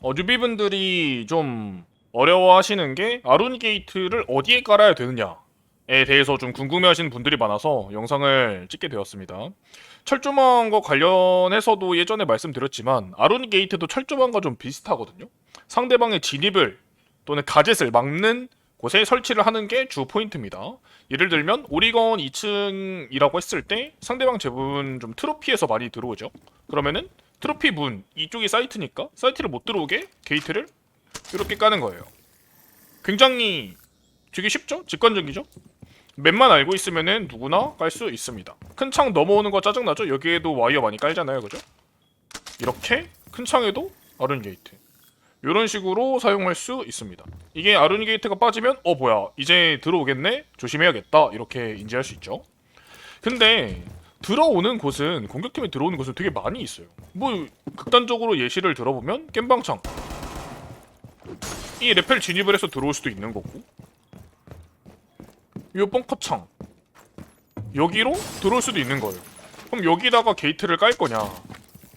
어, 뉴비분들이 좀 어려워하시는 게 아룬 게이트를 어디에 깔아야 되느냐에 대해서 좀 궁금해하시는 분들이 많아서 영상을 찍게 되었습니다. 철조망과 관련해서도 예전에 말씀드렸지만 아룬 게이트도 철조망과 좀 비슷하거든요. 상대방의 진입을 또는 가젯을 막는 곳에 설치를 하는 게 주 포인트입니다. 예를 들면 오리건 2층이라고 했을 때 상대방 제분 좀 트로피에서 많이 들어오죠. 그러면은 트로피 문 이쪽이 사이트니까 사이트를 못 들어오게 게이트를 이렇게 까는 거예요. 굉장히 되게 쉽죠? 직관적이죠? 맵만 알고 있으면은 누구나 깔 수 있습니다. 큰 창 넘어오는 거 짜증나죠? 여기에도 와이어 많이 깔잖아요, 그죠? 이렇게 큰 창에도 아룬 게이트. 이런 식으로 사용할 수 있습니다. 이게 아룬 게이트가 빠지면 어 뭐야 이제 들어오겠네 조심해야겠다 이렇게 인지할 수 있죠. 근데 들어오는 곳은 공격팀이 들어오는 곳은 되게 많이 있어요. 뭐 극단적으로 예시를 들어보면 겜방창 이 레펠 진입을 해서 들어올 수도 있는 거고 요 벙커창 여기로 들어올 수도 있는 거예요. 그럼 여기다가 게이트를 깔 거냐?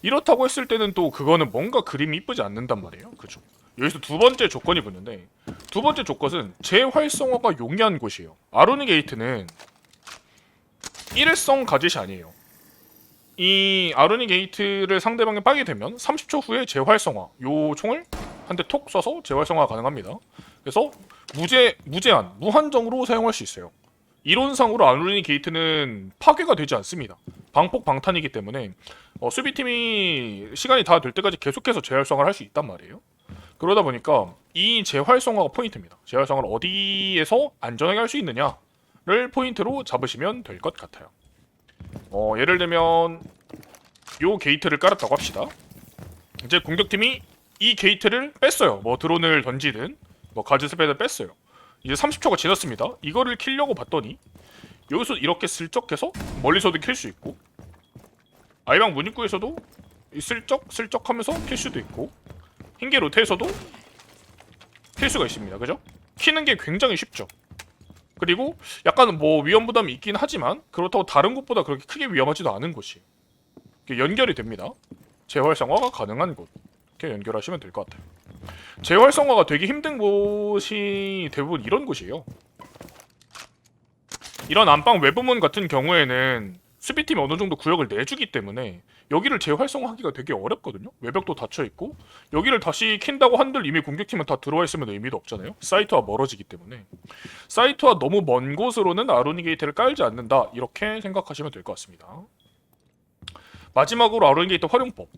이렇다고 했을 때는 또 그거는 뭔가 그림이 이쁘지 않는단 말이에요. 그죠? 여기서 두 번째 조건이 붙는데 두 번째 조건은 재활성화가 용이한 곳이에요. 아로니 게이트는 일회성 가짓이 아니에요. 이 아로니 게이트를 상대방에 빠게 되면 30초 후에 재활성화 요 총을 한 대 톡 쏴서 재활성화 가능합니다. 그래서 무제 무제한 무한정으로 사용할 수 있어요. 이론상으로 아로니 게이트는 파괴가 되지 않습니다. 방폭 방탄이기 때문에 어, 수비팀이 시간이 다 될 때까지 계속해서 재활성화를 할 수 있단 말이에요. 그러다 보니까 이 재활성화가 포인트입니다. 재활성화를 어디에서 안전하게 할 수 있느냐 를 포인트로 잡으시면 될 것 같아요. 어, 예를 들면 요 게이트를 깔았다고 합시다. 이제 공격팀이 이 게이트를 뺐어요. 뭐 드론을 던지든 뭐 가즈스패드 뺐어요. 이제 30초가 지났습니다. 이거를 킬려고 봤더니 여기서 이렇게 슬쩍해서 멀리서도 킬 수 있고 아이방 문 입구에서도 이 슬쩍 슬쩍 하면서 킬 수도 있고 흰개 로테에서도 킬 수가 있습니다. 그죠? 키는 게 굉장히 쉽죠. 그리고 약간 뭐 위험 부담이 있긴 하지만 그렇다고 다른 곳보다 그렇게 크게 위험하지도 않은 곳이 연결이 됩니다. 재활성화가 가능한 곳 이렇게 연결하시면 될 것 같아요. 재활성화가 되기 힘든 곳이 대부분 이런 곳이에요. 이런 안방 외부문 같은 경우에는 수비팀이 어느 정도 구역을 내주기 때문에 여기를 재활성화하기가 되게 어렵거든요. 외벽도 닫혀 있고 여기를 다시 킨다고 한들 이미 공격팀은 다 들어와 있으면 의미도 없잖아요. 사이트와 멀어지기 때문에 사이트와 너무 먼 곳으로는 아로니 게이트를 깔지 않는다 이렇게 생각하시면 될 것 같습니다. 마지막으로 아로니 게이트 활용법.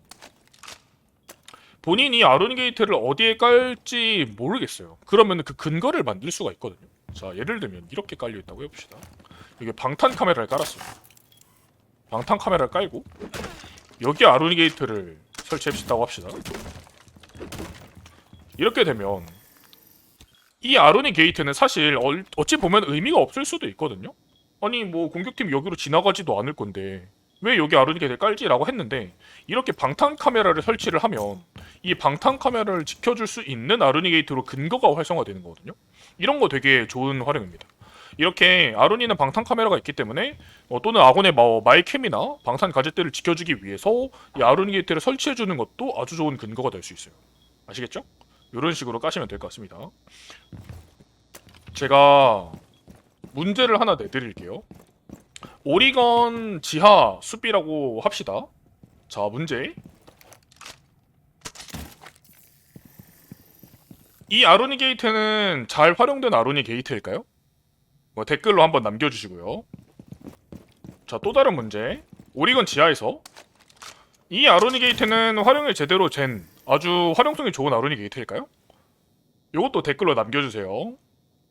본인이 아로니 게이트를 어디에 깔지 모르겠어요. 그러면 그 근거를 만들 수가 있거든요. 자 예를 들면 이렇게 깔려 있다고 해봅시다. 이게 방탄 카메라를 깔았어요. 방탄 카메라를 깔고 여기 아로니 게이트를 설치해보시다고 합시다. 이렇게 되면 이 아로니 게이트는 사실 얼- 어찌 보면 의미가 없을 수도 있거든요. 아니 뭐 공격팀이 여기로 지나가지도 않을 건데 왜 여기 아로니 게이트를 깔지라고 했는데 이렇게 방탄 카메라를 설치를 하면 이 방탄 카메라를 지켜줄 수 있는 아로니 게이트로 근거가 활성화되는 거거든요. 이런 거 되게 좋은 활용입니다. 이렇게 아론이는 방탄 카메라가 있기 때문에 어, 또는 아곤의 뭐 마이캠이나 방탄 가젯들을 지켜주기 위해서 이 아론 게이트를 설치해 주는 것도 아주 좋은 근거가 될 수 있어요. 아시겠죠? 이런 식으로 까시면 될 것 같습니다. 제가 문제를 하나 내드릴게요. 오리건 지하 숲이라고 합시다. 자 문제. 이 아로니 게이트는 잘 활용된 아로니 게이트일까요? 뭐 댓글로 한번 남겨주시고요. 자, 또 다른 문제. 오리건 지하에서 이 아로니 게이트는 활용을 제대로 잰 아주 활용성이 좋은 아로니 게이트일까요? 이것도 댓글로 남겨주세요.